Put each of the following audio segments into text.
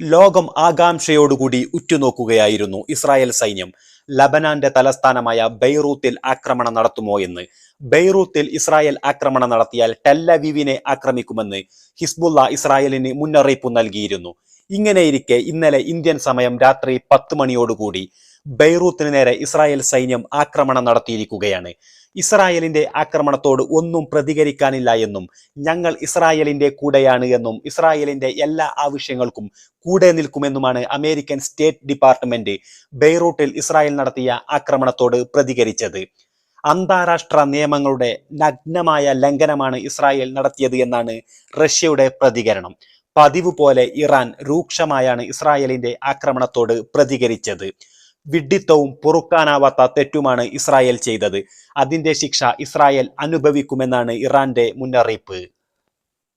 ലോകം ആകാംക്ഷയോടുകൂടി ഉറ്റുനോക്കുകയായിരുന്നു ഇസ്രായേൽ സൈന്യം. ലബനാന്റെ തലസ്ഥാനമായ ബെയ്റൂത്തിൽ ആക്രമണം നടത്തുമോ എന്ന്. ബെയ്റൂത്തിൽ ഇസ്രായേൽ ആക്രമണം നടത്തിയാൽ ടെല്ലവീവിനെ ആക്രമിക്കുമെന്ന് ഹിസ്ബുള്ള ഇസ്രായേലിന് മുന്നറിയിപ്പ് നൽകിയിരുന്നു. ഇങ്ങനെയിരിക്കെ ഇന്നലെ ഇന്ത്യൻ സമയം രാത്രി പത്ത് മണിയോടുകൂടി ബെയ്റൂത്തിന് നേരെ ഇസ്രായേൽ സൈന്യം ആക്രമണം നടത്തിയിരിക്കുകയാണ്. ഇസ്രായേലിന്റെ ആക്രമണത്തോട് ഒന്നും പ്രതികരിക്കാനില്ല എന്നും ഞങ്ങൾ ഇസ്രായേലിന്റെ കൂടെയാണ് എന്നും ഇസ്രായേലിന്റെ എല്ലാ ആവശ്യങ്ങൾക്കും കൂടെ നിൽക്കുമെന്നുമാണ് അമേരിക്കൻ സ്റ്റേറ്റ് ഡിപ്പാർട്ട്മെന്റ് ബെയ്റൂട്ടിൽ ഇസ്രായേൽ നടത്തിയ ആക്രമണത്തോട് പ്രതികരിച്ചത്. അന്താരാഷ്ട്ര നിയമങ്ങളുടെ നഗ്നമായ ലംഘനമാണ് ഇസ്രായേൽ നടത്തിയത് എന്നാണ് റഷ്യയുടെ പ്രതികരണം. പതിവ് പോലെ ഇറാൻ രൂക്ഷമായാണ് ഇസ്രായേലിന്റെ ആക്രമണത്തോട് പ്രതികരിച്ചത്. വിഡ്ഢിത്തവും പൊറുക്കാനാവാത്ത തെറ്റുമാണ് ഇസ്രായേൽ ചെയ്തത്. അതിന്റെ ശിക്ഷ ഇസ്രായേൽ അനുഭവിക്കുമെന്നാണ് ഇറാന്റെ മുന്നറിയിപ്പ്.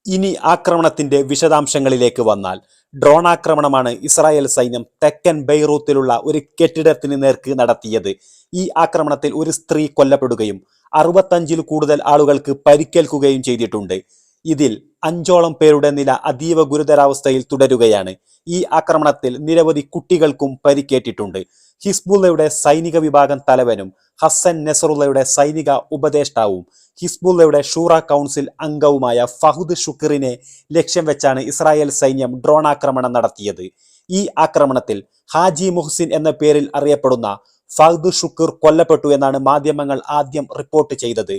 ഇനി ആക്രമണത്തിന്റെ വിശദാംശങ്ങളിലേക്ക് വന്നാൽ ഡ്രോൺ ആക്രമണമാണ് ഇസ്രായേൽ സൈന്യം തെക്കൻ ബെയ്റൂത്തിലുള്ള ഒരു കെട്ടിടത്തിന് നേർക്ക് നടത്തിയത്. ഈ ആക്രമണത്തിൽ ഒരു സ്ത്രീ കൊല്ലപ്പെടുകയും അറുപത്തഞ്ചിൽ കൂടുതൽ ആളുകൾക്ക് പരിക്കേൽക്കുകയും ചെയ്തിട്ടുണ്ട്. ഇതിൽ അഞ്ചോളം പേരുടെ നില അതീവ ഗുരുതരാവസ്ഥയിൽ തുടരുകയാണ്. ഈ ആക്രമണത്തിൽ നിരവധി കുട്ടികൾക്കും പരിക്കേറ്റിട്ടുണ്ട്. ഹിസ്ബുള്ളയുടെ സൈനിക വിഭാഗം തലവനും ഹസൻ നെസറുള്ളയുടെ സൈനിക ഉപദേഷ്ടാവും ഹിസ്ബുള്ളയുടെ ഷൂറ കൗൺസിൽ അംഗവുമായ ഫഹദ് ഷുക്കറിനെ ലക്ഷ്യം വെച്ചാണ് ഇസ്രായേൽ സൈന്യം ഡ്രോൺ ആക്രമണം നടത്തിയത്. ഈ ആക്രമണത്തിൽ ഹാജി മുഹ്സിൻ എന്ന പേരിൽ അറിയപ്പെടുന്ന ഫഹദ് ഷുക്കർ കൊല്ലപ്പെട്ടു എന്നാണ് മാധ്യമങ്ങൾ ആദ്യം റിപ്പോർട്ട് ചെയ്തത്.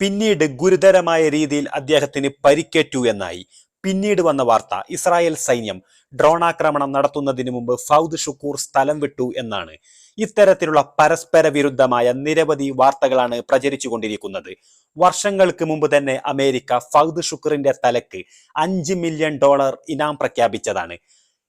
പിന്നീട് ഗുരുതരമായ രീതിയിൽ അദ്ദേഹത്തിന് പരിക്കേറ്റു എന്നായി. പിന്നീട് വന്ന വാർത്ത ഇസ്രായേൽ സൈന്യം ഡ്രോൺ ആക്രമണം നടത്തുന്നതിന് മുമ്പ് ഫൗദ് ഷുക്കൂർ സ്ഥലം വിട്ടു എന്നാണ്. ഇത്തരത്തിലുള്ള പരസ്പര വിരുദ്ധമായ നിരവധി വാർത്തകളാണ് പ്രചരിച്ചുകൊണ്ടിരിക്കുന്നത് വർഷങ്ങൾക്ക് മുമ്പ് തന്നെ അമേരിക്ക ഫൗദ് ഷുക്കൂറിന്റെ തലക്ക് അഞ്ച് മില്യൺ ഡോളർ ഇനാം പ്രഖ്യാപിച്ചതാണ്.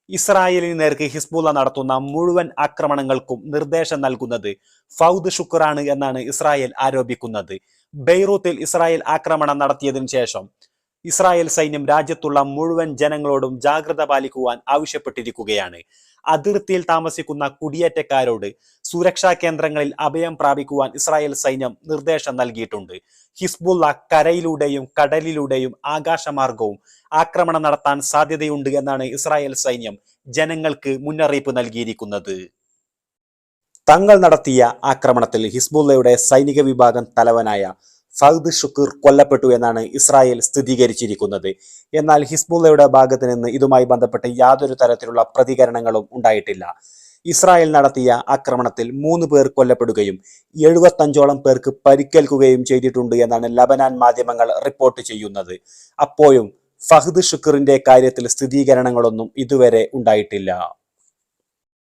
ഇസ്രായേലിന് നേർക്ക് ഹിസ്ബുള്ള നടത്തുന്ന മുഴുവൻ ആക്രമണങ്ങൾക്കും നിർദ്ദേശം നൽകുന്നത് ഫൗദ് ഷുക്കറാണ് എന്നാണ് ഇസ്രായേൽ ആരോപിക്കുന്നത്. ബെയ്റൂത്തിൽ ഇസ്രായേൽ ആക്രമണം നടത്തിയതിനു ശേഷം ഇസ്രായേൽ സൈന്യം രാജ്യത്തുള്ള മുഴുവൻ ജനങ്ങളോടും ജാഗ്രത പാലിക്കുവാൻ ആവശ്യപ്പെട്ടിരിക്കുകയാണ്. അതിർത്തിയിൽ താമസിക്കുന്ന കുടിയേറ്റക്കാരോട് സുരക്ഷാ കേന്ദ്രങ്ങളിൽ അഭയം പ്രാപിക്കുവാൻ ഇസ്രായേൽ സൈന്യം നിർദ്ദേശം നൽകിയിട്ടുണ്ട്. ഹിസ്ബുള്ള കരയിലൂടെയും കടലിലൂടെയും ആകാശമാർഗവും ആക്രമണം നടത്താൻ സാധ്യതയുണ്ട് എന്നാണ് ഇസ്രായേൽ സൈന്യം ജനങ്ങൾക്ക് മുന്നറിയിപ്പ് നൽകിയിരിക്കുന്നത്. തങ്ങൾ നടത്തിയ ആക്രമണത്തിൽ ഹിസ്ബുള്ളയുടെ സൈനിക വിഭാഗം തലവനായ ഫഹദ് ഷുക്കൂർ കൊല്ലപ്പെട്ടു എന്നാണ് ഇസ്രായേൽ സ്ഥിരീകരിച്ചിരിക്കുന്നത്. എന്നാൽ ഹിസ്ബുള്ളയുടെ ഭാഗത്ത് നിന്ന് ഇതുമായി ബന്ധപ്പെട്ട് യാതൊരു തരത്തിലുള്ള പ്രതികരണങ്ങളും ഉണ്ടായിട്ടില്ല. ഇസ്രായേൽ നടത്തിയ ആക്രമണത്തിൽ മൂന്ന് പേർ കൊല്ലപ്പെടുകയും എഴുപത്തഞ്ചോളം പേർക്ക് പരിക്കേൽക്കുകയും ചെയ്തിട്ടുണ്ട് എന്നാണ് ലബനാൻ മാധ്യമങ്ങൾ റിപ്പോർട്ട് ചെയ്യുന്നത്. അപ്പോഴും ഫഹദ് ഷുക്കൂറിന്റെ കാര്യത്തിൽ സ്ഥിരീകരണങ്ങളൊന്നും ഇതുവരെ ഉണ്ടായിട്ടില്ല.